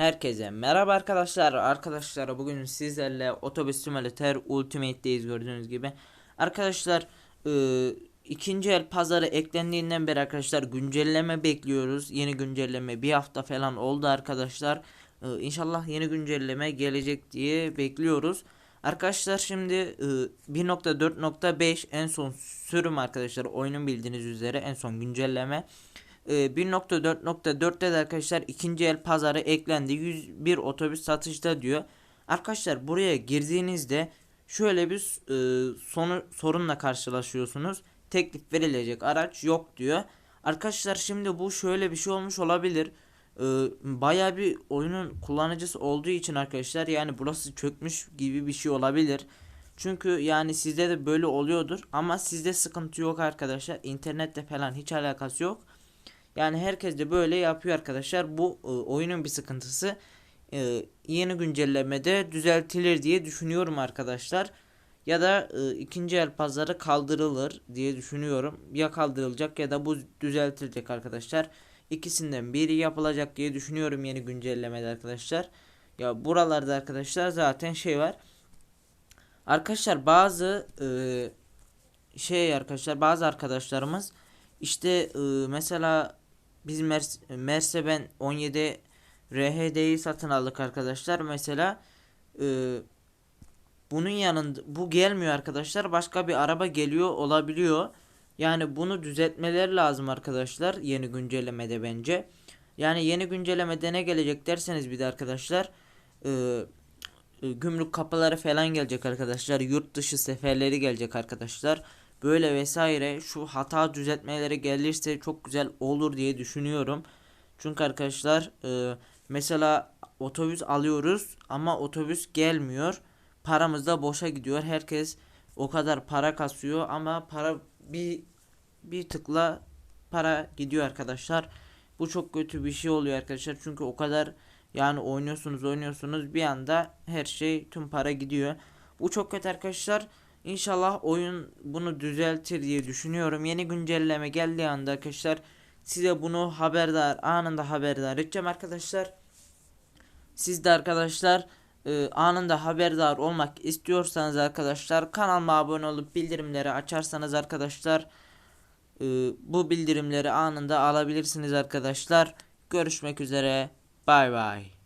Herkese merhaba arkadaşlar. Arkadaşlar bugün sizlerle Otobüs Simulator Ultimate'deyiz gördüğünüz gibi. Arkadaşlar e, ikinci el pazarı eklendiğinden beri arkadaşlar güncelleme bekliyoruz. Yeni güncelleme bir hafta falan oldu arkadaşlar. E, inşallah yeni güncelleme gelecek diye bekliyoruz. Arkadaşlar şimdi e, 1.4.5 en son sürüm arkadaşlar oyunun bildiğiniz üzere en son güncelleme. E, 1.4.4'te de arkadaşlar ikinci el pazarı eklendi. 101 otobüs satışta diyor. Arkadaşlar buraya girdiğinizde şöyle bir e, sonu sorunla karşılaşıyorsunuz. Teklif verilecek araç yok diyor. Arkadaşlar şimdi bu şöyle bir şey olmuş olabilir. E, Baya bir oyunun kullanıcısı olduğu için arkadaşlar yani burası çökmüş gibi bir şey olabilir. Çünkü yani sizde de böyle oluyordur ama sizde sıkıntı yok arkadaşlar. İnternette falan hiç alakası yok. Yani herkes de böyle yapıyor arkadaşlar. Bu e, oyunun bir sıkıntısı. E, yeni güncellemede düzeltilir diye düşünüyorum arkadaşlar. Ya da e, ikinci el pazarı kaldırılır diye düşünüyorum. Ya kaldırılacak ya da bu düzeltilecek arkadaşlar. İkisinden biri yapılacak diye düşünüyorum yeni güncellemede arkadaşlar. Ya buralarda arkadaşlar zaten şey var. Arkadaşlar bazı e, şey arkadaşlar bazı arkadaşlarımız işte e, mesela biz Mers Mercedes 17 RHD'yi satın aldık arkadaşlar. Mesela e, bunun yanında bu gelmiyor arkadaşlar. Başka bir araba geliyor olabiliyor. Yani bunu düzeltmeleri lazım arkadaşlar yeni güncellemede bence. Yani yeni güncellemede ne gelecek derseniz bir de arkadaşlar e, e, gümrük kapıları falan gelecek arkadaşlar. Yurt dışı seferleri gelecek arkadaşlar. Böyle vesaire şu hata düzeltmeleri gelirse çok güzel olur diye düşünüyorum. Çünkü arkadaşlar e, mesela otobüs alıyoruz ama otobüs gelmiyor. Paramız da boşa gidiyor. Herkes o kadar para kasıyor ama para bir bir tıkla para gidiyor arkadaşlar. Bu çok kötü bir şey oluyor arkadaşlar. Çünkü o kadar yani oynuyorsunuz oynuyorsunuz bir anda her şey tüm para gidiyor. Bu çok kötü arkadaşlar. İnşallah oyun bunu düzeltir diye düşünüyorum. Yeni güncelleme geldiği anda arkadaşlar size bunu haberdar anında haberdar edeceğim arkadaşlar. Siz de arkadaşlar e, anında haberdar olmak istiyorsanız arkadaşlar kanalıma abone olup bildirimleri açarsanız arkadaşlar e, bu bildirimleri anında alabilirsiniz arkadaşlar. Görüşmek üzere. Bay bay.